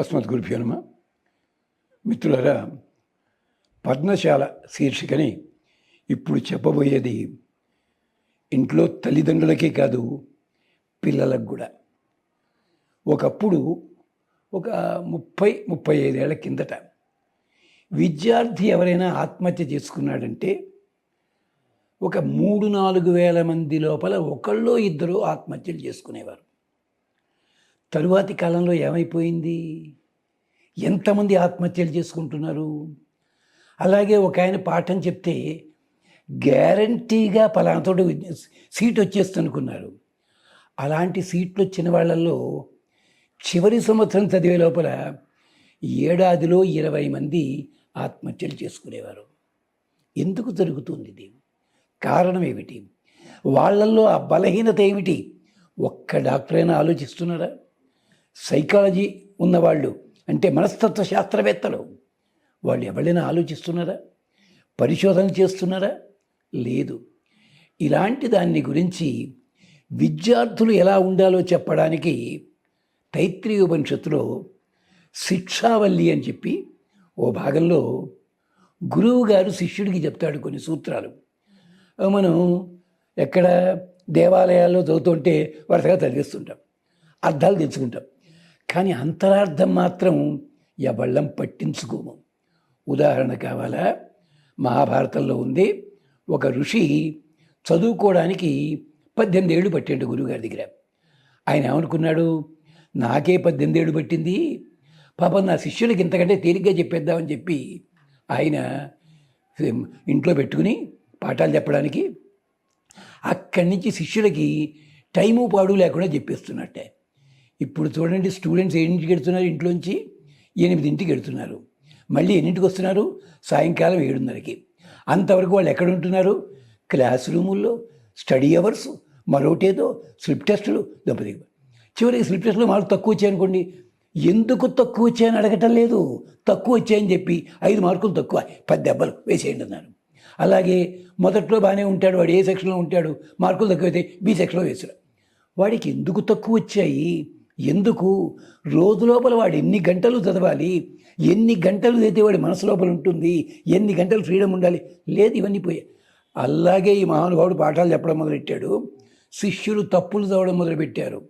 అస్మత్ గురుభ్యో నమ. మిత్రులరా పద్మశాల శీర్షికని ఇప్పుడు చెప్పబోయేది ఇంట్లో తల్లిదండ్రులకే కాదు పిల్లలకు కూడా. ఒకప్పుడు ఒక ముప్పై ముప్పై ఐదేళ్ళ కిందట విద్యార్థి ఎవరైనా ఆత్మహత్య చేసుకున్నాడంటే ఒక మూడు నాలుగు వేల మంది లోపల ఒకళ్ళో ఇద్దరు ఆత్మహత్యలు చేసుకునేవారు. తరువాతి కాలంలో ఏమైపోయింది? ఎంతమంది ఆత్మహత్యలు చేసుకుంటున్నారు? అలాగే ఒక ఆయన పాఠం చెప్తే గ్యారంటీగా పలానాతోటి సీట్ వచ్చేస్తుంది అనుకున్నారు అలాంటి సీట్లు వచ్చిన వాళ్ళల్లో చివరి సంవత్సరం చదివే లోపల ఏడాదిలో ఇరవై మంది ఆత్మహత్యలు చేసుకునేవారు. ఎందుకు జరుగుతుంది ఇది? కారణం ఏమిటి? వాళ్ళల్లో ఆ బలహీనత ఏమిటి? ఒక్క డాక్టర్ అయినా ఆలోచిస్తున్నారా? సైకాలజీ ఉన్నవాళ్ళు అంటే మనస్తత్వ శాస్త్రవేత్తలు వాళ్ళు ఎవరైనా ఆలోచిస్తున్నారా? పరిశోధన చేస్తున్నారా? లేదు. ఇలాంటి దాన్ని గురించి విద్యార్థులు ఎలా ఉండాలో చెప్పడానికి తైత్రీయ ఉపనిషత్తులో శిక్షావల్లి అని చెప్పి ఓ భాగంలో గురువు గారు శిష్యుడికి చెప్తాడు కొన్ని సూత్రాలు. మనం ఎక్కడ దేవాలయాల్లో చదువుతుంటే వరుసగా చదివిస్తుంటాం అర్థాలు తెచ్చుకుంటాం కానీ అంతరార్థం మాత్రం ఎవళ్ళం పట్టించుకోము. ఉదాహరణ కావాలా? మహాభారతంలో ఉంది. ఒక ఋషి చదువుకోవడానికి పద్దెనిమిది ఏళ్ళు పట్టిండు గురువుగారి దగ్గర. ఆయన ఏమనుకున్నాడు? నాకే పద్దెనిమిది ఏళ్ళు పట్టింది. పాపం నా శిష్యులకి ఇంతకంటే తేలిగ్గా చెప్పేద్దామని చెప్పి ఆయన ఇంట్లో పెట్టుకుని పాఠాలు చెప్పడానికి అక్కడి నుంచి శిష్యులకి టైము పాడు లేకుండా చెప్పేస్తున్నట్టే. ఇప్పుడు చూడండి స్టూడెంట్స్ ఎన్నింటికి ఎడుతున్నారు ఇంట్లోంచి? ఎనిమిదింటికి ఎడుతున్నారు. మళ్ళీ ఎన్నింటికి వస్తున్నారు? సాయంకాలం ఏడున్నరకి. అంతవరకు వాళ్ళు ఎక్కడ ఉంటున్నారు? క్లాస్ రూముల్లో స్టడీ అవర్స్ మరోటేదో స్లిప్ టెస్టులు దెబ్బతి చివరికి స్లిప్ టెస్టులు మార్కులు తక్కువ వచ్చాయనుకోండి ఎందుకు తక్కువ వచ్చాయని అడగటం లేదు. తక్కువ వచ్చాయని చెప్పి ఐదు మార్కులు తక్కువ పది దెబ్బలు వేసేయండి అన్నారు. అలాగే మొదట్లో బాగానే ఉంటాడు వాడు ఏ సెక్షన్లో ఉంటాడు మార్కులు తక్కువైతే బి సెక్షన్లో వేసాడు వాడికి ఎందుకు తక్కువ వచ్చాయి? ఎందుకు? రోజు లోపల వాడు ఎన్ని గంటలు చదవాలి? ఎన్ని గంటలు అయితే వాడి మనసు లోపల ఉంటుంది? ఎన్ని గంటలు ఫ్రీడమ్ ఉండాలి? లేదు ఇవన్నీ పోయాయి అలాగే ఈ మహానుభావుడు పాఠాలు చెప్పడం మొదలెట్టాడు. శిష్యులు తప్పులు చదవడం మొదలుపెట్టారు.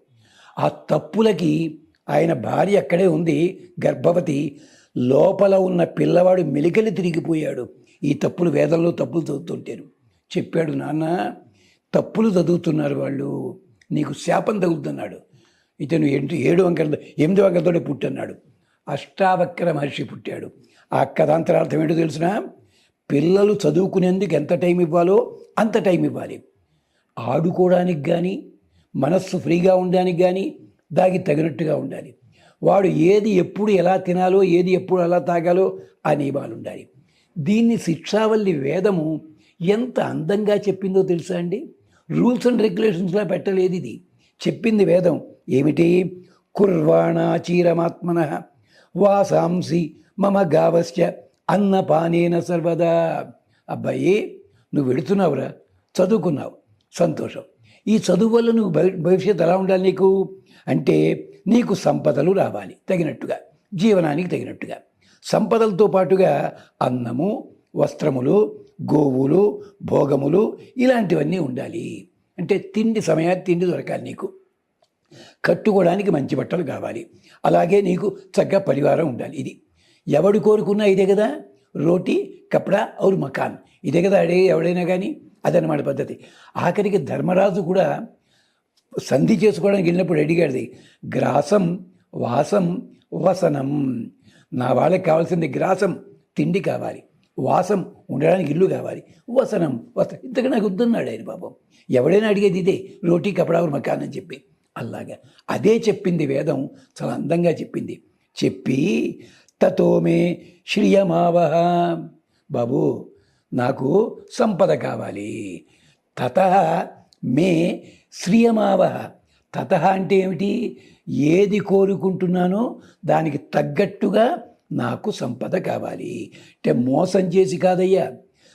ఆ తప్పులకి ఆయన భార్య అక్కడే ఉంది గర్భవతి. లోపల ఉన్న పిల్లవాడు మెలికలు తిరిగిపోయాడు. ఈ తప్పులు వేదంలో తప్పులు చదువుతుంటారు చెప్పాడు నాన్న తప్పులు చదువుతున్నారు వాళ్ళు. నీకు శాపం తగులుతున్నాడు. ఇతను ఏంటి ఏడు వంకర ఎనిమిది వంకరతోనే పుట్టన్నాడు. అష్టావక్ర మహర్షి పుట్టాడు. ఆ కథాంతరార్థం ఏంటో తెలిసిన? పిల్లలు చదువుకునేందుకు ఎంత టైం ఇవ్వాలో అంత టైం ఇవ్వాలి. ఆడుకోవడానికి కానీ మనస్సు ఫ్రీగా ఉండడానికి కానీ దాగి తగినట్టుగా ఉండాలి. వాడు ఏది ఎప్పుడు ఎలా తినాలో ఏది ఎప్పుడు ఎలా తాగాలో ఆ నియమాలు ఉండాలి దీన్ని శిక్షావల్లి వేదము ఎంత అందంగా చెప్పిందో తెలుసా అండి? రూల్స్ అండ్ రెగ్యులేషన్స్లో పెట్టలేదు ఇది. చెప్పింది వేదం. ఏమిటి? కుర్వాణాచీరమాత్మన వాసాంసి మమ గావశ్చ అన్నపానేన సర్వదా. అబ్బాయి నువ్వు వెళుతున్నావురా చదువుకున్నావు. సంతోషం. ఈ చదువు వల్ల నువ్వు భవిష్యత్తు ఎలా ఉండాలి నీకు? అంటే నీకు సంపదలు రావాలి తగినట్టుగా. జీవనానికి తగినట్టుగా. సంపదలతో పాటుగా అన్నము వస్త్రములు గోవులు భోగములు ఇలాంటివన్నీ ఉండాలి. అంటే తిండి సమయానికి తిండి దొరకాలి నీకు. కట్టుకోవడానికి మంచి బట్టలు కావాలి. అలాగే నీకు చక్కగా పరివారం ఉండాలి. ఇది ఎవడు కోరుకున్నా ఇదే కదా? రోటీ కపడా ఔర్ మకాన్. ఇదే కదా అడే ఎవడైనా కానీ అదనమాట పద్ధతి. ఆఖరికి ధర్మరాజు కూడా సంధి చేసుకోవడానికి వెళ్ళినప్పుడు అడిగాడు గ్రాసం వాసం వసనం. నా వాళ్ళకి కావాల్సింది గ్రాసం తిండి కావాలి. వాసం ఉండడానికి ఇల్లు కావాలి. వసనం వస ఇంతకు నాకు వద్దన్నాడు ఆయన పాపం. ఎవడైనా అడిగేది ఇదే రోటీ కపడావు మకానని చెప్పి. అలాగా అదే చెప్పింది వేదం చాలా అందంగా చెప్పింది. చెప్పి తతోమే శ్రియమావహ. బాబు నాకు సంపద కావాలి. తత మే శ్రియమావహ. తత అంటే ఏమిటి? ఏది కోరుకుంటున్నానో దానికి తగ్గట్టుగా నాకు సంపద కావాలి. అంటే మోసం చేసి కాదయ్యా.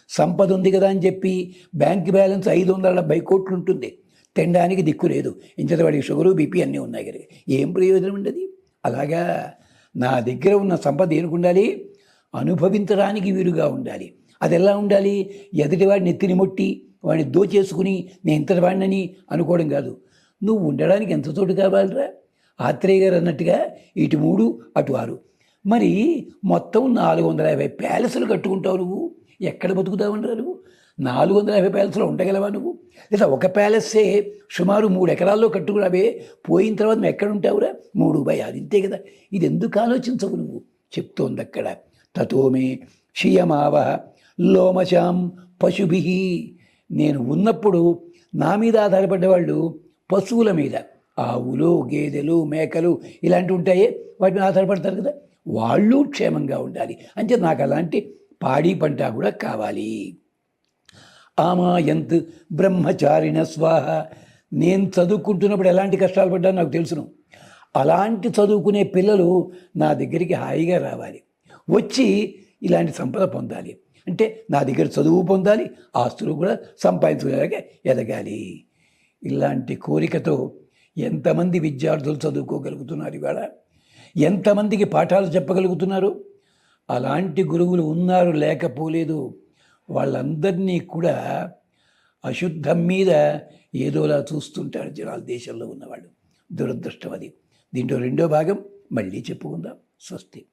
సంపద ఉంది కదా అని చెప్పి బ్యాంక్ బ్యాలెన్స్ ఐదు వందల డెబ్బై కోట్లు ఉంటుంది. తినడానికి దిక్కు లేదు. ఇంతటి వాడికి షుగరు బీపీ అన్నీ ఉన్నాయి కదా. ఏం ప్రయోజనం ఉండదు? అలాగా నా దగ్గర ఉన్న సంపద ఏనుకు ఉండాలి? అనుభవించడానికి వీలుగా ఉండాలి. అది ఎలా ఉండాలి? ఎదుటివాడిని ఎత్తిని ముట్టి వాడిని దోచేసుకుని నేను ఇంతటి వాడినని అనుకోవడం కాదు. నువ్వు ఉండడానికి ఎంత చోటు కావాలిరా? ఆత్రేయ గారు అన్నట్టుగా ఇటు మూడు అటు ఆరు. మరి మొత్తం నాలుగు వందల యాభై ప్యాలెస్లు కట్టుకుంటావు నువ్వు. ఎక్కడ బతుకుతావంటారు నువ్వు? నాలుగు వందల యాభై ప్యాలెస్లో ఉండగలవా నువ్వు? లేదా ఒక ప్యాలెస్సే సుమారు మూడు ఎకరాల్లో కట్టుకున్నావే పోయిన తర్వాత నువ్వు ఎక్కడ ఉంటావురా? మూడు బై ఆరు ఇంతే కదా. ఇది ఎందుకు ఆలోచించవు నువ్వు? చెప్తోంది అక్కడ. తతోమే షియమావ లోమశాం పశుభి. నేను ఉన్నప్పుడు నా మీద ఆధారపడ్డ వాళ్ళు పశువుల మీద. ఆవులు గేదెలు మేకలు ఇలాంటివి ఉంటాయే. వాటి మీద ఆధారపడతారు కదా. వాళ్ళు క్షేమంగా ఉండాలి. అంటే నాకు అలాంటి పాడి పంట కూడా కావాలి. ఆమాయంత్ బ్రహ్మచారిణ స్వాహ. నేను చదువుకుంటున్నప్పుడు ఎలాంటి కష్టాలు పడ్డా నాకు తెలుసును. అలాంటి చదువుకునే పిల్లలు నా దగ్గరికి హాయిగా రావాలి. వచ్చి ఇలాంటి సంపద పొందాలి. అంటే నా దగ్గర చదువు పొందాలి ఆస్తులు కూడా సంపాదించుకునేలాగా ఎదగాలి. ఇలాంటి కోరికతో ఎంతమంది విద్యార్థులు చదువుకోగలుగుతున్నారు ఇవాళ? ఎంతమందికి పాఠాలు చెప్పగలుగుతున్నారు? అలాంటి గురువులు ఉన్నారు లేకపోలేదు. వాళ్ళందరినీ కూడా అశుద్ధం మీద ఏదోలా చూస్తుంటారు జనాలు దేశంలో ఉన్నవాళ్ళు. దురదృష్టం అది. దీంట్లో రెండో భాగం మళ్ళీ చెప్పుకుందాం. స్వస్తి.